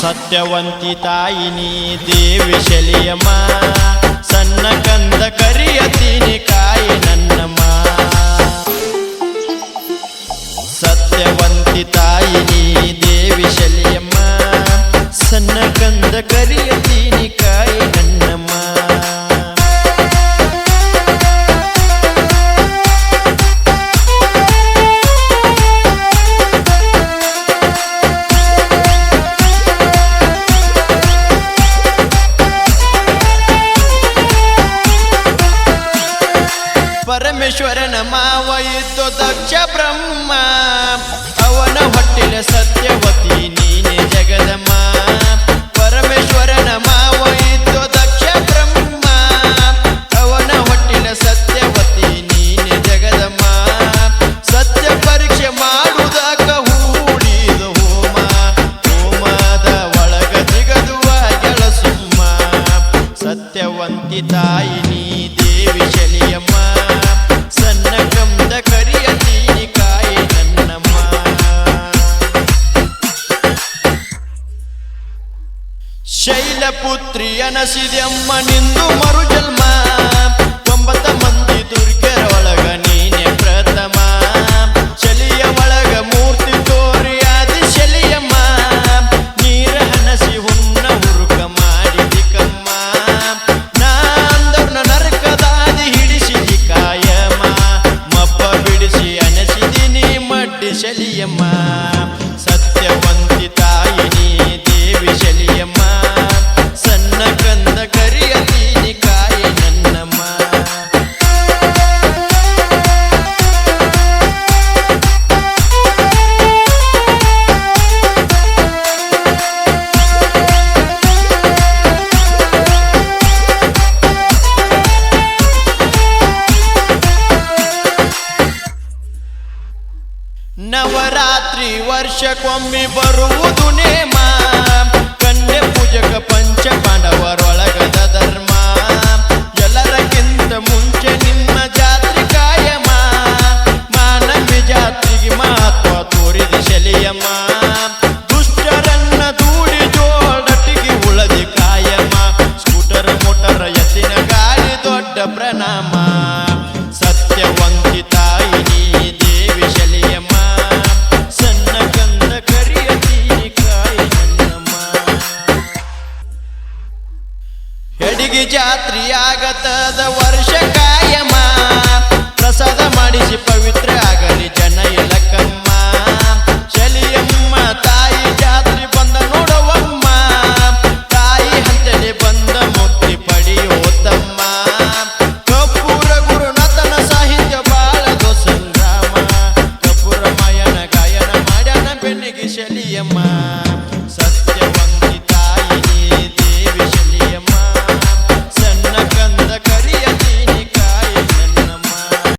ಸತ್ಯವಂತಿ ತಾಯಿನಿ ದೇವಿ ಶಲಿಯಮ್ಮ ಸಣ್ಣ ಕಂದ ಕರಿಯತೀನಿ ಪರಮೇಶ್ವರನ ಮಾವಯಿತು ದಕ್ಷ ಬ್ರಹ್ಮ. ಅವನ ಹೊಟ್ಟಿಲ ಸತ್ಯವತಿ, ನೀನೆ ಜಗದಮ್ಮ. ಪರಮೇಶ್ವರನ ಮಾವ ಇದ್ದು ದಕ್ಷ ಬ್ರಹ್ಮ. ಅವನ ಹೊಟ್ಟಿಲ ಸತ್ಯವತಿ, ನೀನೆ ಜಗದಮ್ಮ. ಸತ್ಯ ಪರೀಕ್ಷೆ ಮಾಡುವುದಕ ಹೂಡಿದ ಹೋಮ. ಹೋಮದ ಒಳಗ ಜಿಗದುವ ಸುಮ್ಮ ಸತ್ಯವಂತಿ ದೇವಿ ಶೈಲಪುತ್ರಿ ಅನಸಿದೆಮ್ಮ ನಿಂದು ಮರುಜನ್ಮ ಒಂಬತ್ತ ಮಂದಿ ದುರ್ಗರ ಒಳಗ ನೀನೆ ಪ್ರಥಮ. ಚಲಿಯ ಒಳಗ ಮೂರ್ತಿ ತೋರಿ ಆದಿ ಶಲಿಯಮ್ಮ. ನೀರ ಹನಸಿ ಹುನ್ನ ಹುರುಕ ಮಾಡಿದಿ ಕಮ್ಮ ನಾಂದರ್ನ ನರಕದಾದಿ ಹಿಡಿಸಿದಿ ಕಾಯಮ್ಮ ಮಬ್ಬ ಬಿಡಿಸಿ ಅನಸಿದಿನಿ ಮಡ್ಡಿ ಶಲಿಯಮ್ಮ. ಸತ್ಯವಂತಿ ನವರಾತ್ರಿ ವರ್ಷಕ್ಕೊಮ್ಮೆ ಬರುವುದು ನೇಮ. ಕನ್ಯ ಪೂಜಕ ಪಂಚ ಪಾಂಡವರೊಳಗದ ಧರ್ಮ. ಹುಡುಗಿ ಜಾತ್ರಿ ಆಗತದ ವರ್ಷ ಕಾಯಮ ಪ್ರಸಾದ ಮಾಡಿಸಿ ಪವಿತ್ರ ಆಗಲಿ ಜನ ಇಲಕಮ್ಮ ಚಲಿಯಮ್ಮ ತಾಯಿ ಜಾತ್ರಿ ಬಂದ ನೋಡವಮ್ಮ. ತಾಯಿ ಹಂತನೆ ಬಂದ ಮುಕ್ತಿ ಪಡೆಯೋತಮ್ಮ ಕಪೂರ ಗುರುನಾಥನ ಸಾಹಿತ್ಯ ಬಾಳದು ಸಂಗ್ರಾಮ ಕಪೂರ ಮಾಯನ ಗಾಯನ ಮಾಡ್ಯಾನ ಬೆನ್ನಿಗೆ ಶಲಿಯಮ್ಮ.